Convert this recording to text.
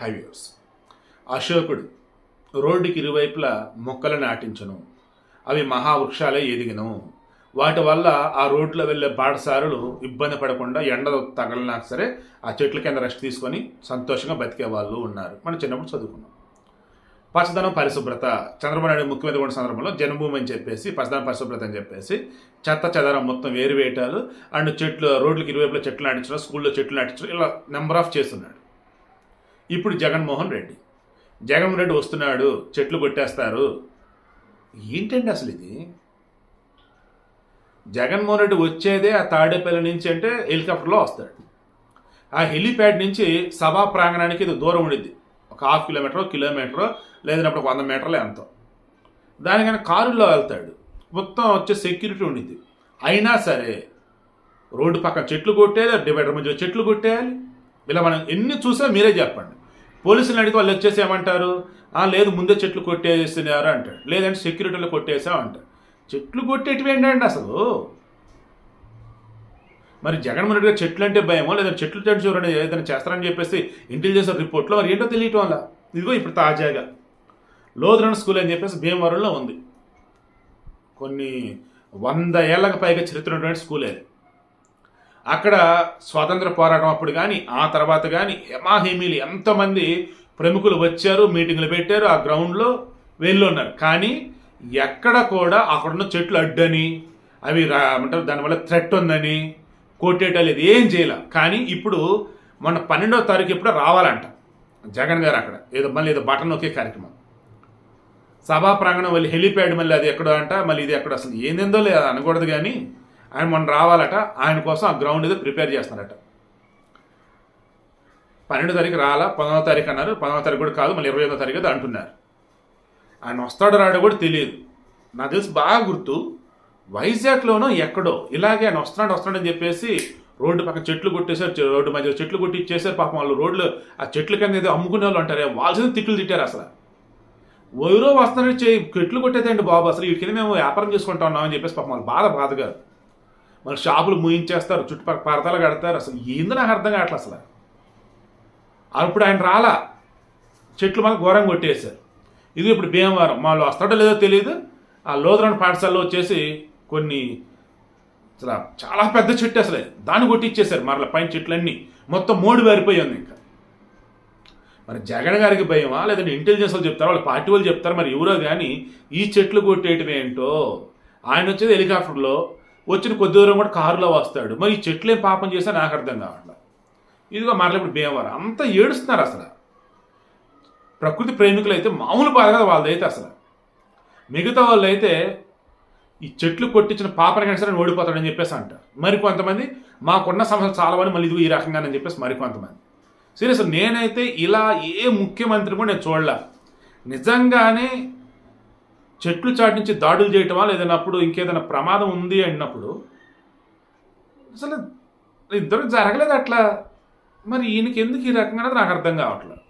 Highways. అశోకుడు రోడ్డుకి ఇరువైపులా మొక్కలు నాటించను. అవి మహావృక్షాలే ఎదిగను. వాటి వల్ల ఆ రోడ్లో వెళ్ళే బాటసారులు ఇబ్బంది పడకుండా ఎండ తగలనా సరే ఆ చెట్ల కింద రెస్ట్ తీసుకొని సంతోషంగా బతికే వాళ్ళు ఉన్నారు. మనం చిన్నప్పుడు చదువుకున్నాం. పచ్చదనం పరిశుభ్రత. చంద్రబాబు నాయుడు ముఖ్యమంత్రి ఉన్న సందర్భంలో జన్మభూమి అని చెప్పేసి పచ్చదనం పరిశుభ్రత అని చెప్పేసి చెత్త చెదరం మొత్తం వేరు వేయటాలు అండ్ చెట్లు రోడ్లకి ఇరువైపులా చెట్లు నాటించడం స్కూల్లో చెట్లు నాటించడం ఇలా నెంబర్ ఆఫ్ చేస్తున్నాడు. ఇప్పుడు జగన్మోహన్ రెడ్డి. జగన్మోహన్ రెడ్డి వస్తున్నాడు చెట్లు కొట్టేస్తారు. ఏంటండి అసలు ఇది? జగన్మోహన్ రెడ్డి వచ్చేదే ఆ తాడేపల్లి నుంచి అంటే హెలికాప్టర్లో వస్తాడు. ఆ హెలిప్యాడ్ నుంచి సభా ప్రాంగణానికి ఇది దూరం ఉండిద్ది. ఒక హాఫ్ కిలోమీటర్ కిలోమీటర్ లేదన్నప్పుడు ఒక వంద మీటర్లు ఎంతో. దానికైనా కారులో వెళ్తాడు. మొత్తం వచ్చే సెక్యూరిటీ ఉండిద్ది. అయినా సరే రోడ్డు పక్కన చెట్లు కొట్టేయాలి డివైడర్ మధ్య చెట్లు కొట్టేయాలి. ఇలా మనం ఎన్ని చూసినా మీరే చెప్పండి. పోలీసులు అడిగితే వాళ్ళు వచ్చేసి ఏమంటారు లేదు ముందే చెట్లు కొట్టేస్తున్నారు అంటాడు. లేదంటే సెక్యూరిటీలో కొట్టేసాం అంటారు చెట్లు కొట్టేటివి ఏంటండి అసలు? మరి జగన్మోహన్ రెడ్డి గారు చెట్లు అంటే భయమో లేదా చెట్లు చూడండి ఏదైనా చేస్తారని చెప్పేసి ఇంటెలిజెన్స్ రిపోర్ట్లో మరి ఏంటో తెలియటం వల్ల? ఇదిగో ఇప్పుడు తాజాగా. లోదరన్ స్కూల్ అని చెప్పేసి భీమవరంలో ఉంది. కొన్ని వంద ఏళ్ళకు పైగా చరిత్ర ఉన్నటువంటి స్కూల్ అది. అక్కడ స్వాతంత్ర పోరాటం అప్పుడు కానీ ఆ తర్వాత కానీ హెమాహేమీలు ఎంతమంది ప్రముఖులు వచ్చారు మీటింగ్లు పెట్టారు ఆ గ్రౌండ్లో వెళ్ళి ఉన్నారు. కానీ ఎక్కడ కూడా అక్కడున్న చెట్లు అడ్డని అవి రా దానివల్ల థ్రెట్ ఉందని కొట్టేయటం లేదు ఏం చేయలే. కానీ ఇప్పుడు మొన్న పన్నెండవ తారీఖు ఎప్పుడో రావాలంట జగన్ గారు అక్కడ. ఏదో మళ్ళీ ఏదో బటన్ ఒకే కార్యక్రమం. సభా ప్రాంగణం మళ్ళీ హెలిప్యాడ్ మళ్ళీ అది ఎక్కడో అంట మళ్ళీ ఇది ఎక్కడ అసలు ఏందేందో లేదు అనకూడదు కానీ ఆయన మొన్న రావాలట ఆయన కోసం ఆ గ్రౌండ్ ఏదో ప్రిపేర్ చేస్తున్నారట. పన్నెండో తారీఖు రాలా పదవ తారీఖు అన్నారు పదవ తారీఖు కూడా కాదు మళ్ళీ ఇరవై ఐదో తారీఖు అది అంటున్నారు. ఆయన వస్తాడో రాడో కూడా తెలియదు. నాకు తెలిసి బాగా గుర్తు వైజాగ్లోనో ఎక్కడో ఇలాగే ఆయన వస్తున్నాడు వస్తున్నాడని చెప్పేసి రోడ్డు పక్కన చెట్లు కొట్టేశారు రోడ్డు మధ్య చెట్లు కొట్టి ఇచ్చేసారు పాపం వాళ్ళు రోడ్లు ఆ చెట్ల కింద ఏదో అమ్ముకునే వాళ్ళు అంటారే వాళ్ళని తిట్లు తిట్టారు అసలు. ఎవరో వస్తున్నారు చెట్లు కొట్టేదండి బాబు అసలు వీటి కింద మేము వ్యాపారం చేసుకుంటా ఉన్నామని చెప్పేసి పాపం వాళ్ళు బాధ బాధగారు మరి షాపులు ముయించేస్తారు చుట్టుపక్కల పరదాలు కడతారు. అసలు ఏంది నాకు అర్థం కావట్లేదు అసలు. అప్పుడు ఆయన రాలా. చెట్లు మాకు ఘోరంగా కొట్టేశారు. ఇది ఇప్పుడు భీమవరం. వాళ్ళు వస్తాడో లేదో తెలియదు ఆ లోదరన్ పాఠశాలలో వచ్చేసి కొన్ని అసలు చాలా పెద్ద చెట్టు అసలే. దాన్ని కొట్టిచ్చేశారు మరల పైన చెట్లన్నీ. మొత్తం మోడి వారిపోయి ఉంది ఇంకా. మరి జగన్ గారికి భయమా? లేదంటే ఇంటెలిజెన్స్ వాళ్ళు చెప్తారు? వాళ్ళు పార్టీ వాళ్ళు చెప్తారు? మరి ఎవరో కానీ ఈ చెట్లు కొట్టేయటం ఏంటో? ఆయన వచ్చేది హెలికాప్టర్లో వచ్చిన కొద్ది దూరం కూడా కారులో వస్తాడు. మరి ఈ చెట్లు ఏం పాపం చేస్తే నాకు అర్థం కావట్లేదు ఇదిగో మరల ఇప్పుడు భీమవరం. అంతా ఏడుస్తున్నారు అసలు. ప్రకృతి ప్రేమికులు అయితే మామూలు బాధ కదా వాళ్ళదైతే అసలు. మిగతా వాళ్ళు అయితే ఈ చెట్లు కొట్టించిన పాపని సరే ఓడిపోతాడని చెప్పేసి అంటారు. మరి కొంతమంది మాకున్న సమస్యలు చాలావని మళ్ళీ ఇదిగో ఈ రకంగానని చెప్పేసి మరి కొంతమంది. సీరియస్ నేనైతే ఇలా ఏ ముఖ్యమంత్రి కూడా నేను చూడలే. నిజంగానే చెట్లు చాటు నుంచి దాడులు చేయటమా? లేదన్నప్పుడు ఇంకేదైనా ప్రమాదం ఉంది అన్నప్పుడు అసలు ఇద్దరు జరగలేదు అట్లా. మరి ఈయనకి ఎందుకు ఈ రకంగా నాకు అర్థం కావట్లేదు.